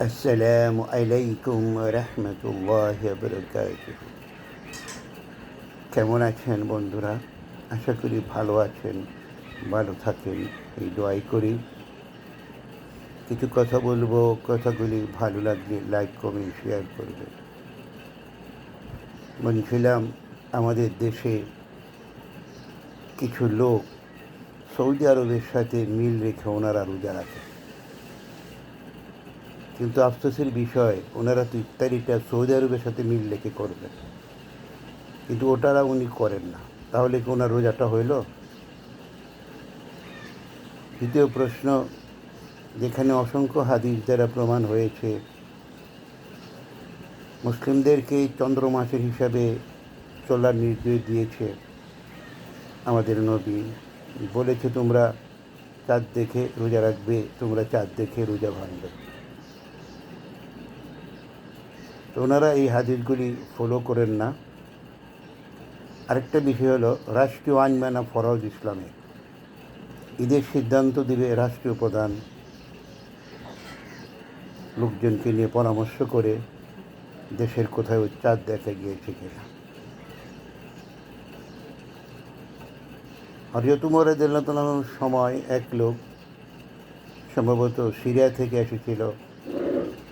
السلام عليكم ورحمة الله وبركاته কেমন আছেন বন্ধুরা আশা করি ভালো আছেন ভালো থাকেন এই দোয়াই করি কিছু কথা বলবো কথাগুলি ভালো লাগলে লাইক কমেন্ট শেয়ার করবে বলছিলাম আমাদের দেশে কিছু লোক সৌদি আরবের সাথে মিল রেখে ওনারা রোজা রাখে কিন্তু আফসোসের বিষয়, ওনারা তো ইত্যাদিটা সৌদি আরবের সাথে মিল রেখে করবেন। কিন্তু ওটারা উনি করেন না। তাহলে কি ওনার রোজাটা হইল? দ্বিতীয় প্রশ্ন, যেখানে অসংখ্য হাদিস দ্বারা প্রমাণ হয়েছে, মুসলিমদেরকে চন্দ্র মাসের হিসাবে চলার নির্দেশ দিয়েছে আমাদের নবী। বলেছে, তোমরা চাঁদ দেখে রোজা রাখবে, তোমরা চাঁদ দেখে রোজা ভাঙবে। তো ওনারা এই হাদিসগুলি ফলো করেন না। আরেকটা বিষয় হলো, রাষ্ট্রীয় আইন মানা ফরজ ইসলামে। ঈদের সিদ্ধান্ত দিবে রাষ্ট্রীয় প্রধান। লোকজনকে নিয়ে পরামর্শ করে দেশের কোথায় চাঁদ দেখা গিয়েছে কিনা। হরিয়ত মরাদুল্লাহর সময় এক লোক সম্ভবত সিরিয়া থেকে এসেছিল।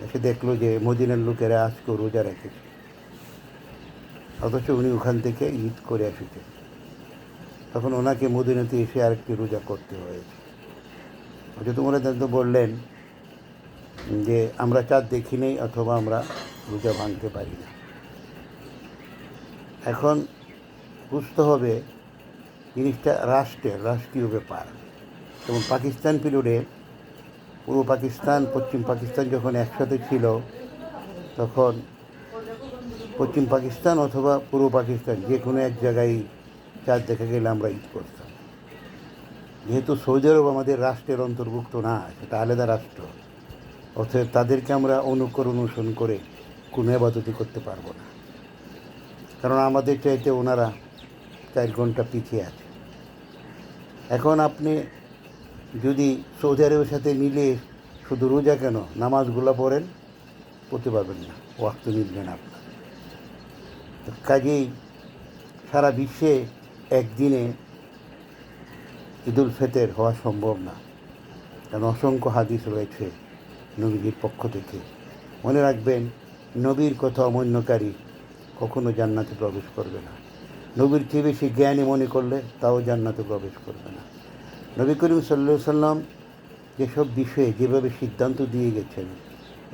এসে দেখল যে মদিনার লোকেরা আজকেও রোজা রেখেছে। অথচ উনি ওখান থেকে ঈদ করে এসেছেন। তখন ওনাকে মদিনাতে এসে আরেকটি রোজা করতে হয়েছে। হয়তো তোমরা তো বললেন যে, আমরা চাঁদ দেখি নেই, অথবা আমরা রোজা ভাঙতে পারি না। এখন বুঝতে হবে, জিনিসটা রাষ্ট্রের, রাষ্ট্রীয় ব্যাপার। যেমন পাকিস্তান পিরিয়ডে পূর্ব পাকিস্তান, পশ্চিম পাকিস্তান যখন একসাথে ছিল, তখন পশ্চিম পাকিস্তান অথবা পূর্ব পাকিস্তান, যে কোনো এক জায়গায় চাঁদ দেখা গেলে আমরা ঈদ করতাম। যেহেতু সৌদি আরব আমাদের রাষ্ট্রের অন্তর্ভুক্ত না, সেটা আলাদা রাষ্ট্র, অতএব তাদেরকে আমরা অনুকরণ অনুসরণ করে কোনো আবাদতি করতে পারব না। কারণ আমাদের চাইতে ওনারা চার ঘণ্টা পিছিয়ে আছে। এখন আপনি যদি সৌদি আরবের সাথে মিলে শুধু রোজা কেন, নামাজগুলো পড়েন, পড়তে পারবেন না। ওয়াক্ত মিলবে না আপনার। কাজেই সারা বিশ্বে একদিনে ঈদুল ফেতের হওয়া সম্ভব না। কারণ অসংখ্য হাদিস রয়েছে নবীজির পক্ষ থেকে। মনে রাখবেন, নবীর কথা অমান্যকারী কখনো জান্নাতে প্রবেশ করবে না। নবীর চেয়ে বেশি জ্ঞানী মনে করলে তাও জান্নাতে প্রবেশ করবে না। নবী করিম সাল্লা সাল্লাম যেসব বিষয়ে যেভাবে সিদ্ধান্ত দিয়ে গেছেন,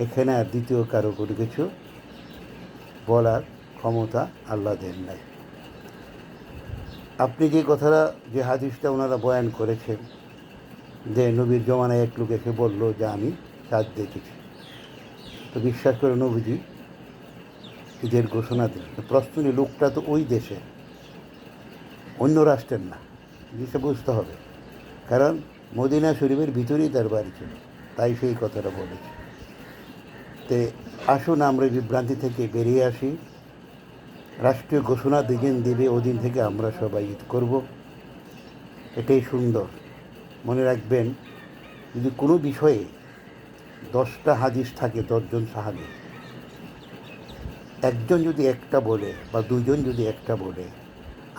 এখানে আর দ্বিতীয় কারও কোনো কিছু বলার ক্ষমতা আল্লাহ দেন নাই। আপনি যে কথাটা, যে হাদিসটা ওনারা বয়ান করেছেন, যে নবীর জমানায় এক লোক এসে বলল যে আমি চাঁদ দেখেছি। তো বিশ্বাস করে নবীজি ঈদের ঘোষণা দিলেন। তো প্রশ্ন লোকটা তো ওই দেশে, অন্য রাষ্ট্রের না, জিনিসটা বুঝতে হবে। কারণ মদিনা শরীফের ভিতরেই তার বাড়ি ছিল, তাই সেই কথাটা বলেছে। তে আসুন আমরা বিভ্রান্তি থেকে বেরিয়ে আসি। রাষ্ট্রীয় ঘোষণা দিন দেবে, ওদিন থেকে আমরা সবাই ঈদ করব। এটাই সুন্দর। মনে রাখবেন, যদি কোনো বিষয়ে দশটা হাদিস থাকে, দশজন সাহাবি, একজন যদি একটা বলে বা দুজন যদি একটা বলে,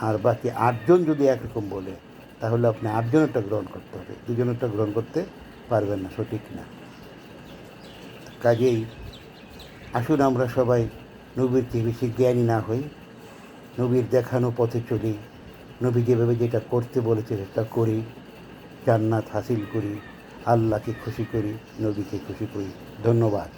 আর বাকি আটজন যদি একরকম বলে তাহলে আপনি আটজনেরটা গ্রহণ করতে হবে, দুজনেরটা গ্রহণ করতে পারবেন না, সঠিক না। কাজেই আসুন আমরা সবাই নবীর চেয়ে বেশি জ্ঞানী না হই, নবীর দেখানো পথে চলি, নবী যেভাবে যেটা করতে বলেছে সেটা করি, জান্নাত হাসিল করি, আল্লাহকে খুশি করি, নবীকে খুশি করি। ধন্যবাদ।